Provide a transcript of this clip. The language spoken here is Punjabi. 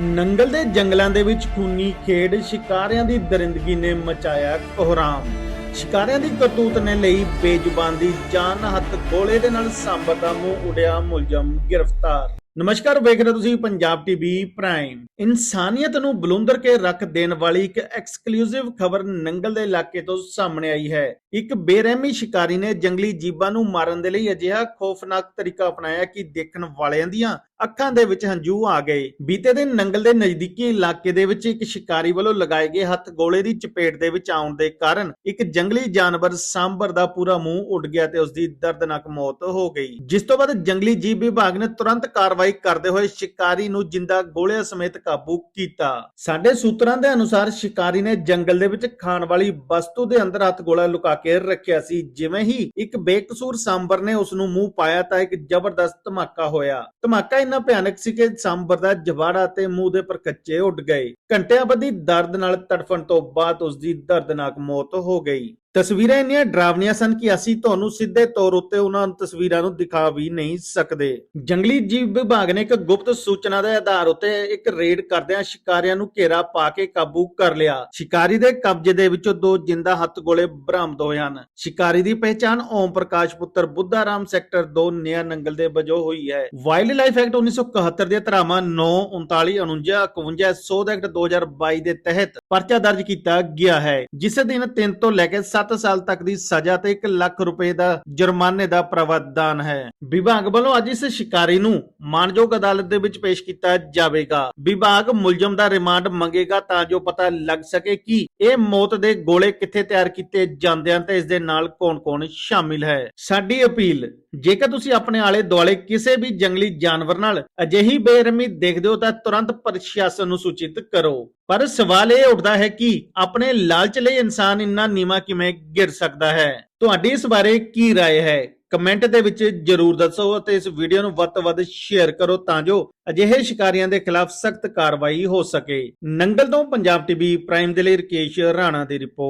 ਨੰਗਲ ਦੇ ਜੰਗਲਾਂ ਦੇ ਵਿੱਚ ਖੂਨੀ ਖੇਡ ਸ਼ਿਕਾਰਿਆਂ ਦੀ ਦਰਿੰਦਗੀ ਨੇ ਮਚਾਇਆ ਕੋਹਰਾਮ ਸ਼ਿਕਾਰਿਆਂ ਦੀ ਕਰਤੂਤ ਨੇ ਲਈ ਬੇਜ਼ੁਬਾਨ ਦੀ ਜਾਨ ਹੱਥ ਗੋਲੇ ਦੇ ਨਾਲ ਸਾਂਬਰ ਦਾ ਮੂੰਹ ਉਡਿਆ ਮੁਲਜ਼ਮ ਗ੍ਰਿਫਤਾਰ। ਨਮਸਕਾਰ, ਵੇਖ ਰਹੇ ਤੁਸੀਂ ਪੰਜਾਬ ਟੀਵੀ ਪ੍ਰਾਈਮ। ਇਨਸਾਨੀਅਤ ਨੂੰ ਬਲੁੰਦਰ ਕੇ ਰੱਖ ਦੇਣ ਵਾਲੀ ਇੱਕ ਐਕਸਕਲੂਸਿਵ ਖਬਰ ਨੰਗਲ ਦੇ ਇਲਾਕੇ ਤੋਂ ਸਾਹਮਣੇ ਆਈ ਹੈ। ਇੱਕ ਬੇਰਹਿਮੀ ਸ਼ਿਕਾਰੀ ਨੇ ਜੰਗਲੀ ਜੀਬਾਂ ਨੂੰ ਮਾਰਨ ਦੇ ਲਈ ਅਜਿਹਾ ਖੋਫਨਾਕ ਤਰੀਕਾ ਅਪਣਾਇਆ ਕਿ ਦੇਖਣ ਵਾਲਿਆਂ ਦੀਆਂ ਅੱਖਾਂ ਦੇ ਵਿੱਚ ਹੰਝੂ ਆ ਗਏ। ਬੀਤੇ ਦਿਨ ਨੰਗਲ ਦੇ ਨਜ਼ਦੀਕੀ ਇਲਾਕੇ ਦੇ ਵਿੱਚ ਇੱਕ ਸ਼ਿਕਾਰੀ ਵੱਲੋਂ ਲਗਾਏ ਗਏ ਹੱਥ ਗੋਲੇ ਦੀ ਚਪੇਟ ਦੇ ਵਿੱਚ ਆਉਣ ਦੇ ਕਾਰਨ ਇੱਕ ਜੰਗਲੀ ਜਾਨਵਰ ਸਾਂਬਰ ਦਾ ਪੂਰਾ ਮੂੰਹ ਉੱਡ ਗਿਆ ਤੇ ਉਸ ਦੀ ਦਰਦਨਾਕ ਮੌਤ ਹੋ ਗਈ। ਜਿਸ ਤੋਂ ਬਾਅਦ ਜੰਗਲੀ ਜੀਵ ਵਿਭਾਗ ਨੇ ਤੁਰੰਤ ਕਾਰਵਾਈ ਕਰਦੇ ਹੋਏ ਸ਼ਿਕਾਰੀ ਨੂੰ ਜਿੰਦਾ ਗੋਲਿਆਂ ਸਮੇਤ ਕਾਬੂ ਕੀਤਾ। ਸਾਡੇ ਸੂਤਰਾਂ ਦੇ ਅਨੁਸਾਰ ਸ਼ਿਕਾਰੀ ਨੇ ਜੰਗਲ ਦੇ ਵਿੱਚ ਖਾਣ ਵਾਲੀ ਵਸਤੂ ਦੇ ਅੰਦਰ ਹੱਥ ਗੋਲਾ ਲੁਕਾ ਕੇ ਰੱਖਿਆ ਸੀ। ਜਿਵੇਂ ਹੀ ਇੱਕ ਬੇਕਸੂਰ ਸਾਂਬਰ ਨੇ ਉਸ ਨੂੰ ਮੂੰਹ ਪਾਇਆ ਤਾਂ ਇੱਕ ਜ਼ਬਰਦਸਤ ਧਮਾਕਾ ਹੋਇਆ। ਧਮਾਕਾ ਇੰਨਾ ਭਿਆਨਕ ਸੀ ਕਿ ਸਾਂਬਰ ਦਾ ਜਵਾੜਾ ਤੇ ਮੂੰਹ ਦੇ ਪਰਕੱਚੇ ਉੱਡ ਗਏ। ਘੰਟਿਆਂ ਬੱਧੀ ਦਰਦ ਨਾਲ ਤੜਫਣ ਤੋਂ ਬਾਅਦ ਉਸ ਦੀ ਦਰਦਨਾਕ ਮੌਤ ਹੋ ਗਈ। ਤਸਵੀਰਾਂ ਇੰਨੀਆਂ ਡਰਾਵਣੀਆਂ ਸਨ ਕਿ ਅਸੀਂ ਤੁਹਾਨੂੰ ਸਿੱਧੇ ਤੌਰ ਉੱਤੇ ਉਹਨਾਂ ਤਸਵੀਰਾਂ ਨੂੰ ਦਿਖਾ ਵੀ ਨਹੀਂ ਸਕਦੇ। ਜੰਗਲੀ ਜੀਵ ਵਿਭਾਗ ਨੇ ਇੱਕ ਗੁਪਤ ਸੂਚਨਾ ਦੇ ਆਧਾਰ ਉੱਤੇ ਇੱਕ ਰੇਡ ਕਰਦਿਆਂ ਸ਼ਿਕਾਰੀਆਂ ਨੂੰ ਘੇਰਾ ਪਾ ਕੇ ਕਾਬੂ ਕਰ ਲਿਆ। ਸ਼ਿਕਾਰੀ ਦੇ ਕਬਜ਼ੇ ਦੇ ਵਿੱਚੋਂ ਦੋ ਜਿੰਦਾ ਹੱਥ ਗੋਲੇ ਬਰਾਮਦ ਹੋਏ ਹਨ। ਸ਼ਿਕਾਰੀ ਦੀ ਪਹਿਚਾਣ ਓਮ ਪ੍ਰਕਾਸ਼ ਪੁੱਤਰ ਬੁੱਧਾ ਰਾਮ ਸੈਕਟਰ 2 ਨਿਆ ਨੰਗਲ ਦੇ ਵਜੋਂ ਹੋਈ ਹੈ। ਵਾਈਲਡ ਲਾਈਫ ਐਕਟ 1971 ਦੀਆਂ ਧਾਰਾਵਾਂ 9 39 49 51 ਸੋਧ ਐਕਟ 2022 ਦੇ ਤਹਿਤ ਪਰਚਾ ਦਰਜ ਕੀਤਾ ਗਿਆ ਹੈ, ਜਿਸ ਦਿਨ 3 ਤੋਂ ਲੈ ਕੇ 7 ਸਾਲ ਤੱਕ ਦੀ ਸਜ਼ਾ ਤੇ 1 ਲੱਖ ਰੁਪਏ ਦਾ ਜੁਰਮਾਨੇ ਦਾ ਪ੍ਰਾਵਧਾਨ ਹੈ। ਵਿਭਾਗ ਵੱਲੋਂ ਅੱਜ ਇਸ ਸ਼ਿਕਾਰੀ ਨੂੰ ਮਾਨਯੋਗ ਅਦਾਲਤ ਦੇ ਵਿੱਚ ਪੇਸ਼ ਕੀਤਾ ਜਾਵੇਗਾ ਵਿਭਾਗ ਮੁਲਜ਼ਮ ਦਾ ਰਿਮਾਂਡ ਮੰਗੇਗਾ ਤਾਂ ਜੋ ਪਤਾ ਲੱਗ ਸਕੇ ਕਿ ਇਹ ਮੌਤ ਦੇ ਗੋਲੇ ਕਿੱਥੇ ਤਿਆਰ ਕੀਤੇ ਜਾਂਦੇ ਹਨ ਤੇ ਇਸ ਦੇ ਨਾਲ ਕੌਣ-ਕੌਣ ਸ਼ਾਮਿਲ ਹੈ ਸਾਡੀ ਅਪੀਲ ਜੇਕਰ ਤੁਸੀਂ ਆਪਣੇ ਆਲੇ ਦੁਆਲੇ ਕਿਸੇ ਵੀ ਜੰਗਲੀ ਜਾਨਵਰ ਨਾਲ ਅਜਿਹੀ ਬੇਰਹਿਮੀ ਦੇਖਦੇ ਹੋ ਤਾਂ ਤੁਰੰਤ ਪ੍ਰਸ਼ਾਸਨ ਨੂੰ ਸੂਚਿਤ ਕਰੋ ਪਰ ਸਵਾਲ ਇਹ ਉੱਠਦਾ ਹੈ ਕਿ ਆਪਣੇ ਲਾਲਚ ਲਈ ਇਨਸਾਨ ਇੰਨਾ ਨੀਵਾ ਕਿਵੇਂ ਗਿਰ ਸਕਦਾ ਹੈ ਤੁਹਾਡੀ ਇਸ ਬਾਰੇ ਕੀ رائے ਹੈ ਕਮੈਂਟ ਦੇ ਵਿੱਚ ਜਰੂਰ ਦੱਸੋ ਅਤੇ ਇਸ ਵੀਡੀਓ ਨੂੰ ਵੱਧ ਤੋਂ ਵੱਧ ਸ਼ੇਅਰ ਕਰੋ ਤਾਂ ਜੋ ਅਜਿਹੇ ਸ਼ਿਕਾਰੀਆਂ ਦੇ ਖਿਲਾਫ ਸਖਤ ਕਾਰਵਾਈ ਹੋ ਸਕੇ। ਨੰਗਲ ਤੋਂ ਪੰਜਾਬ ਟੀਵੀ ਪ੍ਰਾਈਮ ਦੇ ਲਈ ਰਕੇਸ਼ ਰਾਣਾ ਦੀ ਰਿਪੋਰਟ।